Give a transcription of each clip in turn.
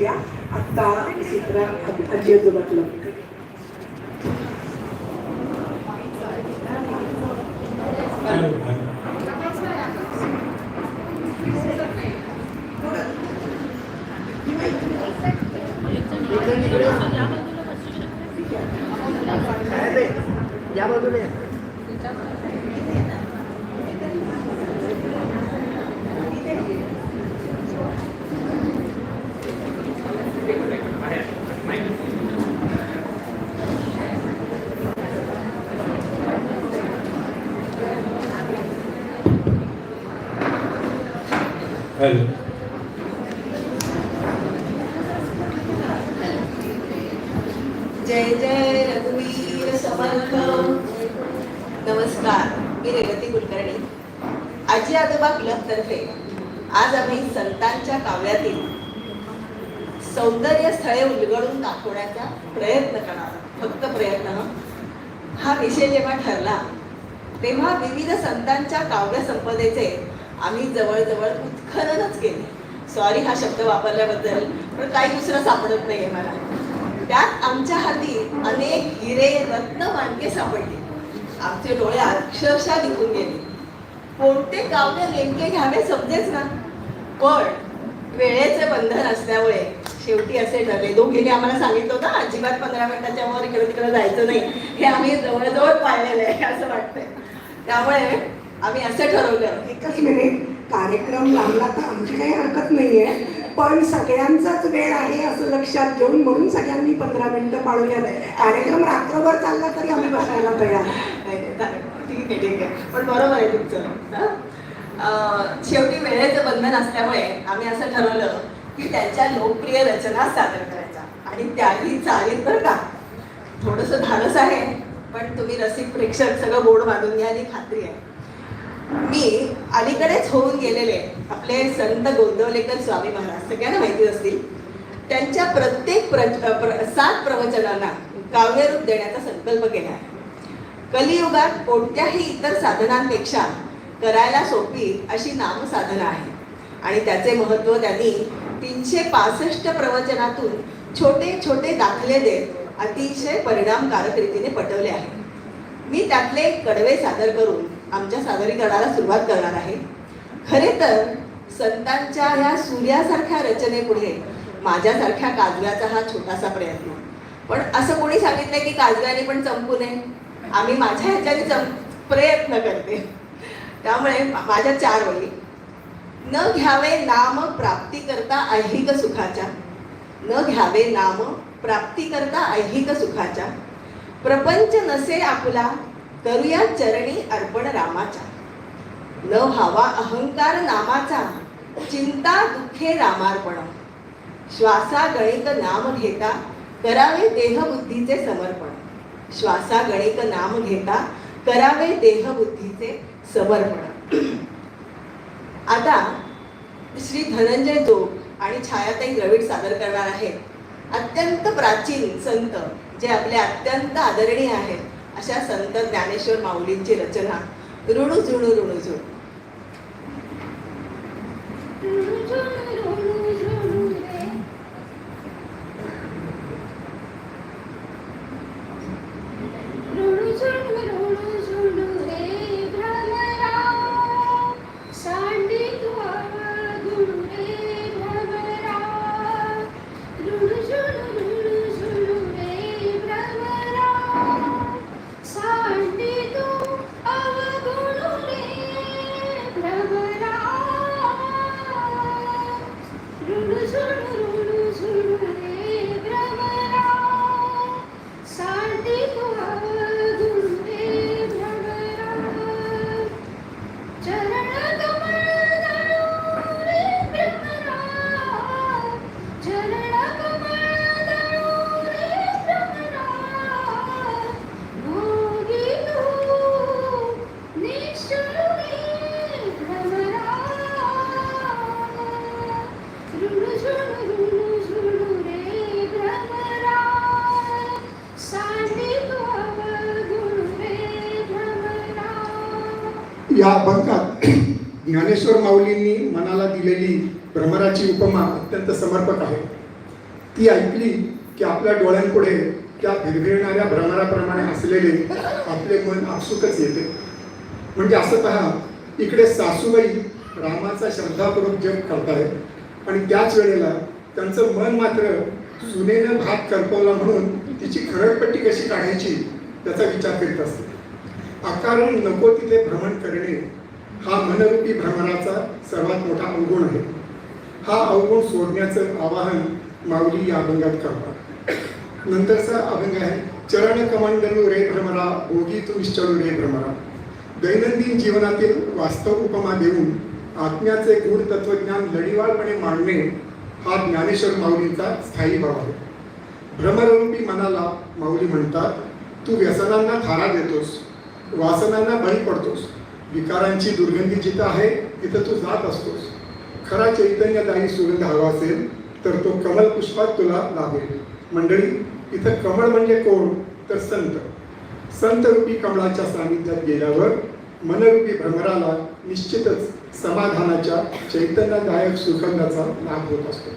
या आत्ता चित्रा आजी आजोबातलं या बाजूला या. हॅलो जय जय रघुवीर समर्थ. नमस्कार मी रेवती कुलकर्णी. आजी आजोबा क्लबतर्फे आज आम्ही संतांच्या काव्यातील सौंदर्य स्थळे उलगडून दाखवण्याचा प्रयत्न करणार फक्त प्रयत्न हा? विषय जेव्हा ठरला तेव्हा विविध संतांच्या काव्य संपदेचे आम्ही जवळजवळ उत्खननच केले. सॉरी हा शब्द वापरल्याबद्दल पण काही दुसरं सापडत नाहीये मला. त्यात आमच्या हाती अनेक हिरे रत्न माणके सापडली. आमचे डोळे अक्षरशः निघून गेले. कोणते कावले नेमके घ्यावे समजेच ना. पण वेळेचे बंधन असल्यामुळे शेवटी असे ठरले दोघीने आम्हाला सांगितलं होतं. अजिबात पंधरा मिनिटाच्या वर इकडे तिकडे जायचं नाही. हे आम्ही जवळजवळ पाळलेलं आहे असं वाटतंय. त्यामुळे आम्ही असं ठरवलं. एकच मिनिट. कार्यक्रम लांबला तर आमची काही हरकत नाहीये. पण सगळ्यांचाच वेळ आहे असं लक्षात घेऊन म्हणून सगळ्यांनी पंधरा मिनिटं पाळूया. कार्यक्रम रात्रभर चालला तरी आम्ही बसायला तयार. नाही, नाही, चालेल. ठीक आहे ठीक आहे. पण बरोबर आहे तुमचं. शेवटी वेळेचं बंधन असल्यामुळे आम्ही असं ठरवलं की त्यांच्या लोकप्रिय रचना सादर करायच्या आणि त्याही चालीत बरं का. थोडस धाडस आहे पण तुम्ही रसिक प्रेक्षक सगळं बोर्ड बांधून घ्या आणि खात्री आहे. मी अलीकडेच होऊन गेलेले आपले संत गोंदवलेकर स्वामी महाराज सगळ्यांना माहिती असतील त्यांच्या प्रत्येक प्र, प्र सात प्रवचनांना काव्यरूप देण्याचा संकल्प केला आहे. कलियुगात कोणत्याही इतर साधनांपेक्षा करायला सोपी अशी नामसाधना आहे. आणि त्याचे महत्त्व त्यांनी तीनशे पासष्ट प्रवचनातून छोटे छोटे दाखले देत अतिशय परिणामकारक रीतीने पटवले आहे. मी त्यातले कडवे सादर करून आमच्या सादरीकरणाला सुरुवात करणार आहे. खरे तर संतांच्या ह्या सूर्यासारख्या रचनेपुढे माझ्यासारख्या काजव्याचा हा छोटासा प्रयत्न. पण असं कोणी सांगितलंय की काजव्याने पण चंपू नये? आम्ही माझ्या ह्याच्याने चम प्रयत्न करते. त्यामुळे माझ्या चार वळी न घ्यावे नाम प्राप्ती करता ऐहिक सुखाच्या. न घ्यावे नाम प्राप्ती करता ऐहिक सुखाच्या. प्रपंच नसे आपला करूया चरणी अर्पण रामाचा न व्हावा अहंकार नामाचा चिंता दुःखे रामार्पण. श्वासा गणित नाम घेता करावे देहबुद्धीचे समर्पण. श्वासा गणित नाम घेता करावे देहबुद्धीचे समर्पण. आता श्री धनंजय जोग आणि छायाताई द्रविड सादर करणार आहेत. अत्यंत प्राचीन संत जे आपले अत्यंत आदरणीय आहेत. अशा संत ज्ञानेश्वर माऊलींची रचना. ऋणू झुणू ऋणू झुणू. या अभंगात ज्ञानेश्वर माऊलींनी मनाला दिलेली भ्रमराची उपमा अत्यंत समर्पक आहे. ती ऐकली की आपल्या डोळ्यांपुढे त्या भिरभिरणाऱ्या भ्रमराप्रमाणे असलेले आपले मन आपसुकच येते. म्हणजे असं पहा इकडे सासूबाई रामाचा श्रद्धापूर्वक जप करतायत. आणि त्याच वेळेला त्यांचं मन मात्र सुनेनं भात करपवला म्हणून तिची खरडपट्टी कशी काढायची त्याचा विचार करीत असते. अकारण नको तिथे भ्रमण करणे हा मनरूपी भ्रमणाचा सर्वात मोठा अवगुण आहे. हा अवगुण सोडण्याचं आवाहन माऊली या अभंगात करतात. नंतरचा अभंग आहे चरण कमंडलू रे भ्रमरा भोगी तू निश्चळू रे भ्रमरा. दैनंदिन जीवनातील वास्तव उपमा देऊन आत्म्याचे गूढ तत्वज्ञान लढीवाळपणे मांडणे हा ज्ञानेश्वर माऊलींचा स्थायी भाव आहे. भ्रमरूपी मनाला माऊली म्हणतात तू व्यसनांना थारा देतोस वासनांना बळी पडतोस विकारांची दुर्गंधी जिथं आहे तिथं तू जात असतोस. खरा चैतन्यदायी सुगंध हवा असेल तर तो कमल पुष्पात तुला लाभेल. मंडळी इथं कमळ म्हणजे कोण? तर संत. संत रूपी कमळाच्या सानिध्यात गेल्यावर मनरूपी भ्रमराला निश्चितच समाधानाच्या चैतन्यदायक सुखंगाचा लाभ होत असतो.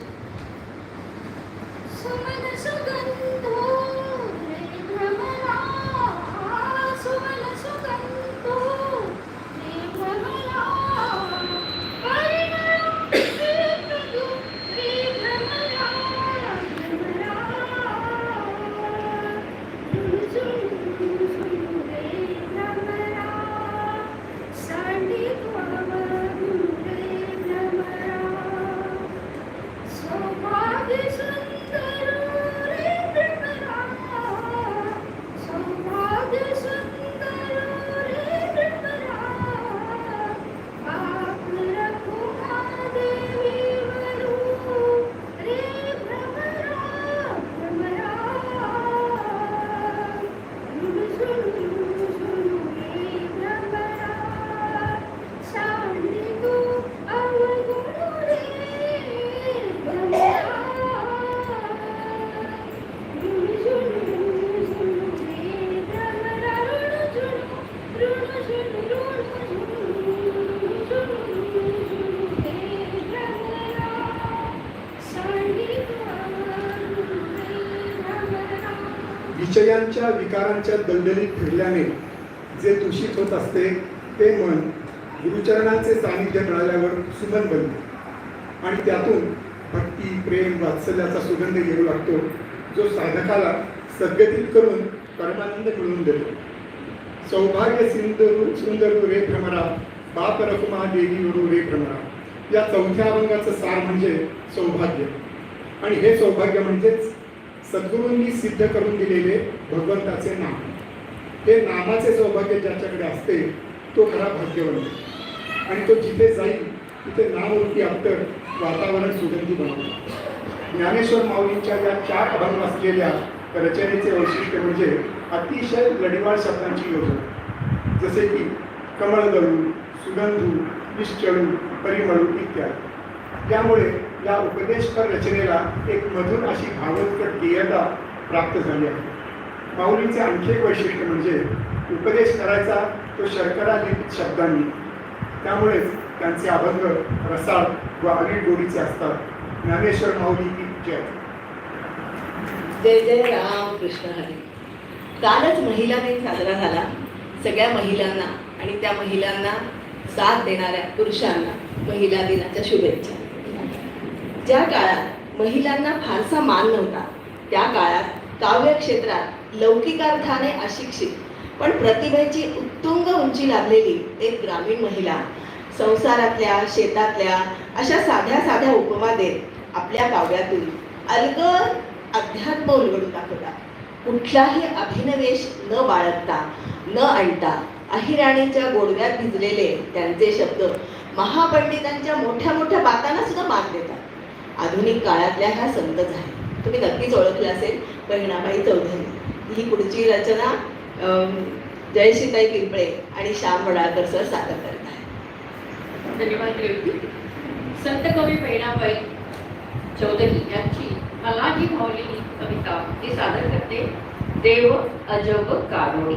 विषयांच्या विकारांच्या दलदलीत फिरल्याने जे दूषित होत असते ते मन गुरुचरणांचे सानिध्य मिळाल्यावर सुमन बनते. आणि त्यातून भक्ती प्रेम वात्सल्याचा सुगंध येऊ लागतो जो साधकाला सद्गतीत करून परमानंद मिळवून देतो. सौभाग्य सिंधू सुंदर रे भ्रमरा बाप रकुमा देवी गुरु रे भ्रमरा. या चौथ्या अभंगाचं सार म्हणजे सौभाग्य. आणि हे सौभाग्य म्हणजेच सद्गुरूंनी सिद्ध करून दिलेले भगवंताचे नाम. हे नामाचे सौभाग्य ज्याच्याकडे असते तो खरा भाग्यवंत आणि तो जिथे जाईल तिथे नामरूपी अत्तर वातावरण सुगंधी बनवतो ज्ञानेश्वर माऊलींच्या या चार अभंग असलेल्या रचनेचे वैशिष्ट्य म्हणजे अतिशय लढीवाळ शब्दांची योजना. जसे की कमळगळू सुगंधू निश्चळू परिमळू इत्यादी. त्यामुळे या उपदेशपर रचनेला एक मधुर अशी भावोत्कट गेयता प्राप्त झाली आहे. माऊलींचे आणखी एक वैशिष्ट्य म्हणजे उपदेश करायचा तो शर्करा लिखित शब्दांनी. त्यामुळेच त्यांचे अभंग रसाळ व अनिल गोडीचे असतात. ज्ञानेश्वर माऊली की जय. जय जय राम कृष्ण हरी. कालच महिला दिन साजरा झाला. सगळ्या महिलांना आणि त्या महिलांना साथ देणाऱ्या पुरुषांना महिला दिनाच्या शुभेच्छा. ज्या काळात महिलांना फारसा मान नव्हता त्या काळात काव्य क्षेत्रात लौकिकार्थाने अशिक्षित पण प्रतिभेची उत्तुंग उंची लाभलेली एक ग्रामीण महिला संसारातल्या शेतातल्या अशा साध्या साध्या उपमा देत आपल्या काव्यातून अलग अध्यात्म उलगडून दाखवतात कुठलाही अभिनवेश न बाळगता न आणता अहिराणीच्या गोडव्यात भिजलेले त्यांचे शब्द महापंडितांच्या मोठ्या मोठ्या बातांना सुद्धा मान देतात. आधुनिक काळातल्या ह्या संत झाल्या तुम्ही नक्कीच ओळखलं असेल बहिणाबाई चौधरी. ही पुढची रचना जयशीताई पिंपळे आणि श्याम वडाळकर सर सादर करत आहेत. धन्यवाद संत कवी बहिणाबाई चौधरी यांची मला जी भावलेली कविता ती सादर करते. देव अजब कारुणी.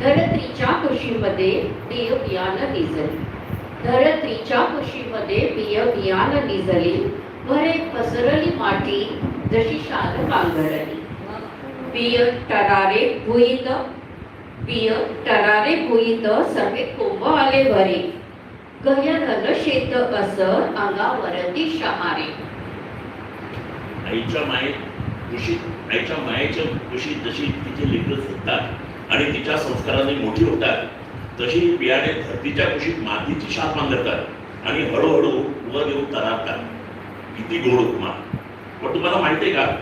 धरत्रीच्या कुशीमध्ये बिय बियाणं निजली. धरत्रीच्या कुशीमध्ये बिय बियाणं निजली. भरे पसरली माटी जशी शाल पांघरली पिय टरारे भुईत पिय टरारे भुईत सगळे कोंब आले भरे. गय धन शेत अस अंगावरती शहारे. आईच्या माये कुशीत आईच्या मायेच्या कुशीत जशी तिचे लेकरं फुटतात आणि तिच्या संस्काराने मोठी होतात तशी बियाणे धरतीच्या कुशीत मातीची शाप मांगतात आणि हळूहळू वर येऊन तरारतात. किती गोड उपमा. पण तुम्हाला माहिती आहे का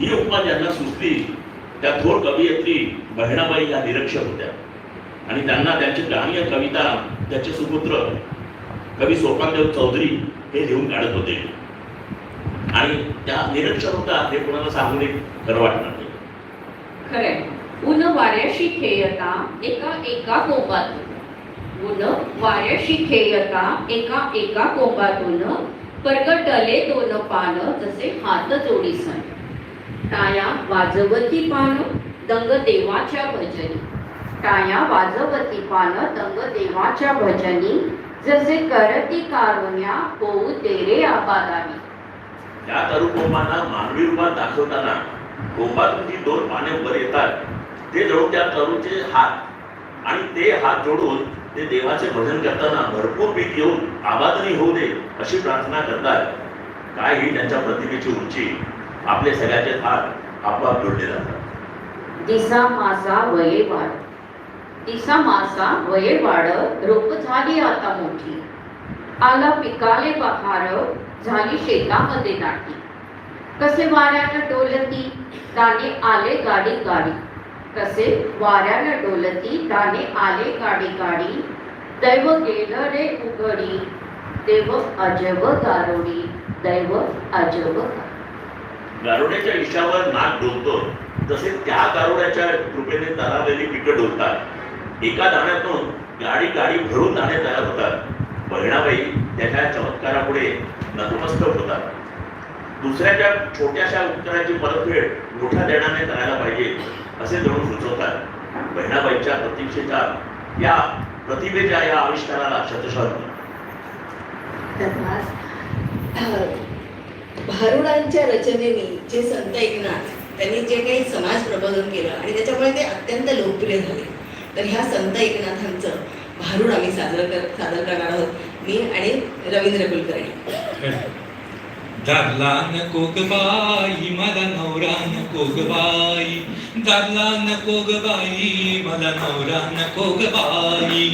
ही उपमा ज्यांना सुचली त्या थोर कवयित्री बहिणाबाई या निरीक्षक होत्या. आणि त्यांना त्यांची गाणी कविता त्याचे सुपुत्र कवी सोपानदेव चौधरी हे लिहून काढत होते. आणि त्या निरक्षर होता हे कोणाला सांगून एक खरं वाटणार नाही. खरंय. ऊन वाऱ्याशी खेळता एका एका कोंबातून. ऊन वाऱ्याशी खेळता एका एका कोंबातून. परगटले दोन पान जसे हात जोडी सण टाया वाजवती पान दंग देवाच्या भजनी. टाया वाजवती पान दंग देवाच्या भजनी. जसे करती कारुण्या होऊ तेरे आबादावी या तरुकोंबांना मानवी रूपात दाखवताना कोंबातून जी दोन पाने वर येतात ते जळून त्या तरुचे हात आणि ते हात जोडून ते देवाचे भजन करताना भरपूर पीक येऊन आबादनी होऊ दे अशी प्रार्थना करतात. काय ही त्यांच्या प्रतिमेची उंची आपले सगळ्याचे हात आपोआप जोडले जातात. दिसा मासा वये वाढ. दिसा मासा वये वाढ रोप झाली आता मोठी. आला पिकाले बहार झाली शेतामध्ये नाटी कसे वाऱ्याला डोलती दाणे आले गाडी गाडी. कसे वाऱ्यानं डोलती दाणे आले काडी काडी दैव गेलं रे उघडी देव अजब गारोडी दैव अजब गारोड्याच्या इशावर नाक डोलतो तसे त्या गारोड्याच्या कृपेने तरारलेली पिकं डोलतात. एका दाण्यातून गाडी गाडी भरून दाणे तयार होतात. बहिणाबाई त्याच्या चमत्कारामुळे नतमस्तक होतात. दुसऱ्याच्या छोट्याशा उत्तराची परतफेड मोठ्या देण्याने करायला पाहिजे. असे जणू सुचवतात बहिणाबाईच्या प्रतीक्षेच्या या प्रतिभेच्या या आविष्काराला शतशः भारुडांच्या रचनेने जे संत एकनाथ त्यांनी जे काही समाज प्रबोधन केलं आणि त्याच्यामुळे ते अत्यंत लोकप्रिय झाले. तर ह्या संत एकनाथांचं भारुड आम्ही सादर कर सादर करणार आहोत. मी आणि रवींद्र कुलकर्णी. दादला नको ग बाई मला नवरा नको ग बाई दादला नको ग बाई मला नवरा नको बाई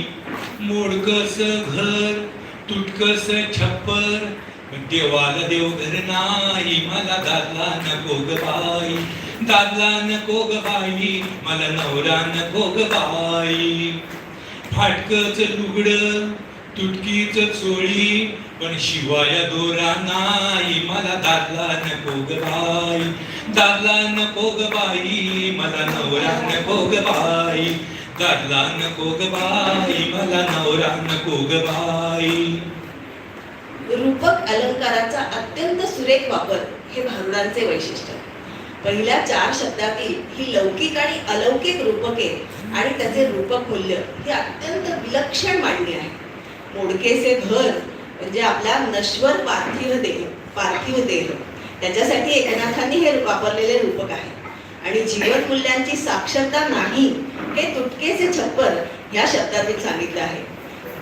मोडकस घर तुटकस छप्पर देवाला देवघर नाही मला दादला नको ग बाई दादला नको ग बाई मला नवरा नको कोग बाई फाटकच लुगड तुटकीच चोळी पण शिवाय दोरा नाही मला दादला नको ग बाई. दादला नको ग बाई मला नवरा नको बाई. दादला नको बाई मला नवरा नको बाई. रूपक अलंकाराचा अत्यंत सुरेख वापर हे भारुडांचे वैशिष्ट्य. पहिल्या चार शब्दातील ही लौकिक आणि अलौकिक रूपके आणि त्याचे रूपक मूल्य हे अत्यंत विलक्षण मांडणी आहे. मोडकेचे घर म्हणजे आपला नश्वर पार्थिव देह पार्थिव देह त्याच्यासाठी एकनाथांनी हे वापरलेले रूपक आहे. आणि जीवन मूल्यांची साक्षरता नाही हे तुटकेचे छप्पर या शब्दातील सांगितलं आहे.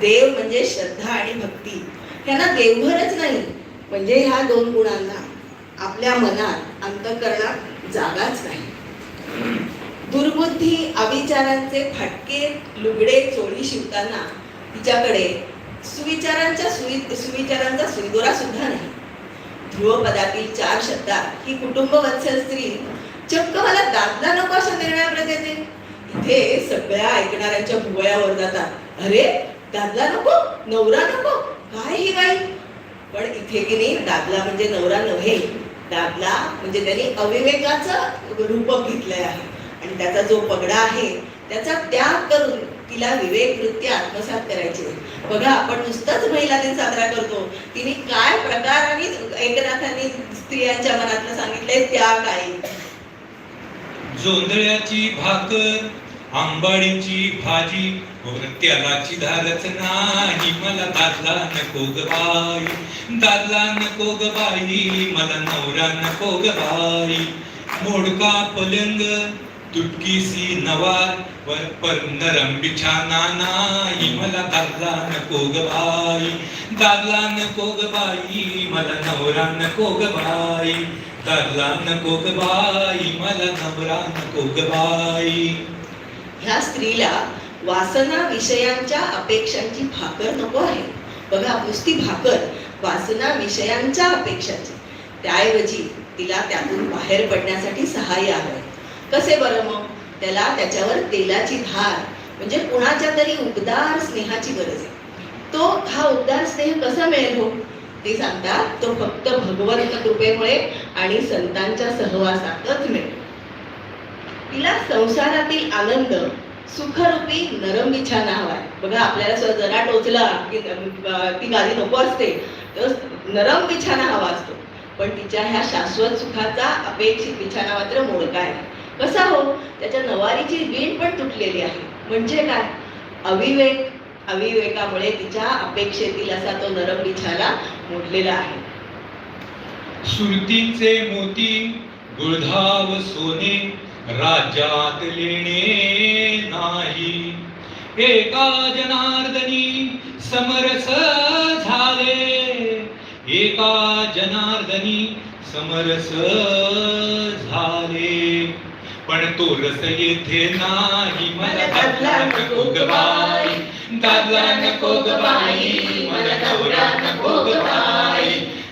देव म्हणजे श्रद्धा आणि भक्ती. ह्यांना देवघरच नाही म्हणजे ह्या दोन गुणांना आपल्या मनात अंतकरणात जागाच नाही. दुर्बुद्धी अविचारांचे फटके लुगडे चोळी शिवताना तिच्याकडे सुविचारांच्या सुवि सुविचारांचा सुईदोरा सुद्धा नाही. ध्रुवपदातील चार शब्दात ही कुटुंब वत्सल स्त्री चक्क मला दादला नको अशा निर्णयाकडे देते इथे सगळ्या ऐकणाऱ्यांच्या भुवयावर जातात. अरे दादला नको? नवरा नको? काय ही बाई पण इथे की नाही दादला म्हणजे नवरा नव्हे. दादला म्हणजे त्यांनी अविवेकाचं रूपक घेतलंय आहे. आणि त्याचा जो पगडा आहे त्याचा त्याग करून तिला विवेक वृत्ती आत्मसात करायची बघा आपण नुसताच महिला दिन साजरा करतो. तिने काय प्रकार आणि एकनाथांनी स्त्रियांच्या मनातलं सांगितलंय त्या काय जोंधळ्याची भाकर आंबाडीची भाजी वर त्यालाची धारच नाही मला दादला नको ग बाई. दादला नको ग बाई मला नवरा नको ग बाई. मोडका पलंग तुटकीसी नवार वर पर नरम बिछाना नाही मला दादला नको ग बाई. दादला नको ग बाई मला नवरा नको ग बाई. दादला नको ग बाई मला नवरा नको ग बाई. ह्या स्त्रीला वासना विषयांच्या अपेक्षांची भाकर नको आहे. बघा नुसती भाकर वासना विषयांच्या अपेक्षाची. त्याऐवजी तिला त्यातून बाहेर पडण्यासाठी सहाय्य हवंय कसे बरं मग? त्याला त्याच्यावर तेलाची धार म्हणजे कुणाच्या तरी उबदार स्नेहाची गरज आहे. तो हा उबदार स्नेह कसा मिळेल हो? ते सांगतात तो फक्त भगवंत कृपेमुळे आणि संतांच्या सहवासातच मिळेल तिला संसारातील आनंद सुखरूपी नरम बिछाना हवाय. बघा आपल्याला जरा टोचला की ती गादी नको असते तर नरम बिछाना हवा असतो. पण तिच्या ह्या शाश्वत सुखाचा अपेक्षित बिछाना मात्र मोडका आहे. कसा हो? त्याच्या नवारीची वीण पण तुटलेली आहे. म्हणजे काय? अविवेक अविवेकामुळे तिच्या अपेक्षेतील असा तो नरम बिछाला मोडलेला आहे. सुरतीचे मोती गुळधाव सोने राज्यात लेणे नाही. एका जनार्दनी समरस झाले. एका जनार्दनी समरस झाले. पण तो रस येथे नाही. मला दादला नको ग बाई. दादला नको ग बाई. मला नवरा नको ग बाई.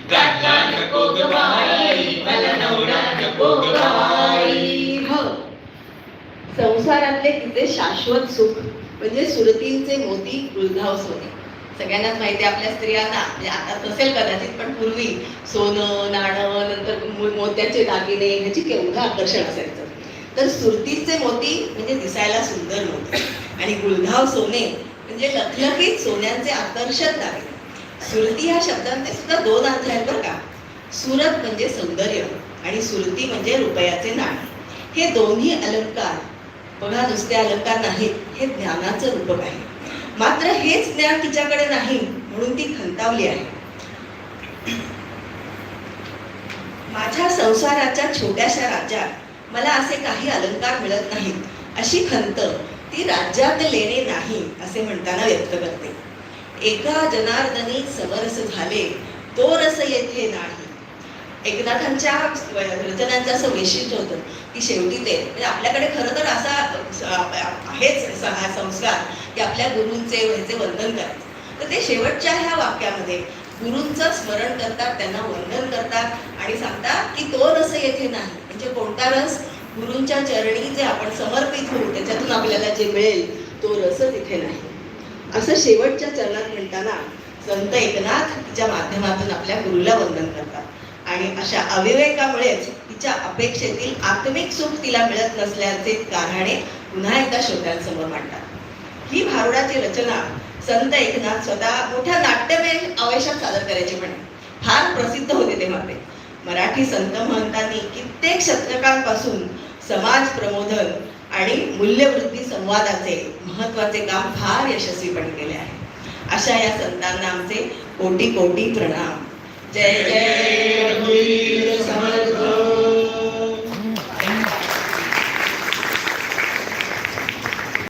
दादला नको ग बाई. मला नवरा नको ग बाई. हो. संसारातले तिचे शाश्वत सुख म्हणजे सुरतींचे मोती गुळधाव सोने. सगळ्यांनाच माहिती आहे आपल्या स्त्रियांना म्हणजे आता नसेल कदाचित पण पूर्वी सोनं नाणं नंतर मोत्याचे दागिने ह्याची केवढं आकर्षण असायचं. तर सुरतीचे मोती म्हणजे दिसायला सुंदर नव्हते आणि गुळधाव सोने म्हणजे लखलखीत सोन्यांचे आकर्षक दागिने सुरती ह्या शब्दांचे सुद्धा दोन अर्थ आहेत बरं का. सुरत म्हणजे सौंदर्य आणि सुरती म्हणजे रुपयाचे नाणे. हे दोन्ही अलंकार बघा नुसते अलंकार नाहीत हे ज्ञानाचं रूपक आहे. मात्र हेच ज्ञान तिच्याकडे नाही म्हणून ती खंतावली आहे. माझ्या संसाराच्या छोट्याशा राज्यात मला असे काही अलंकार मिळत नाहीत. अशी खंत ती राज्यात लेणे नाही असे म्हणताना व्यक्त करते. एका जनार्दनी समरस झाले तो रस येथे नाही. एकनाथांच्या रचनांचं असं वैशिष्ट्य होतं की शेवटी ते म्हणजे आपल्याकडे खरं तर असा आहेच स- हा संस्कार की आपल्या गुरूंचे ह्याचे वंदन करायचं तर ते शेवटच्या ह्या वाक्यामध्ये गुरूंचं स्मरण करतात त्यांना वंदन करतात आणि सांगतात की तो रस येथे नाही. म्हणजे कोणता रस गुरूंच्या चरणी जे आपण समर्पित होऊ त्याच्यातून आपल्याला जे मिळेल तो रस तिथे नाही. असं शेवटच्या चरणात म्हणताना संत एकनाथ तिच्या माध्यमातून आपल्या गुरुला वंदन करतात. आणि अशा अविवेकामुळेच तिच्या अपेक्षेतील आत्मिक सुख तिला मिळत नसल्याचे कारणे पुन्हा एकदा श्रोत्यांसमोर मांडतात. ही भारुडाची रचना संत एकनाथ स्वतः मोठ्या नाट्यमय आवेशात सादर करायचे म्हणे. फार प्रसिद्ध होते तेव्हा ते मराठी संत महंतांनी कित्येक शतकांपासून समाज प्रबोधन आणि मूल्यवृद्धी संवादाचे महत्त्वाचे काम फार यशस्वीपणे केले आहे अशा या संतांना आमचे कोटी कोटी प्रणाम जय जय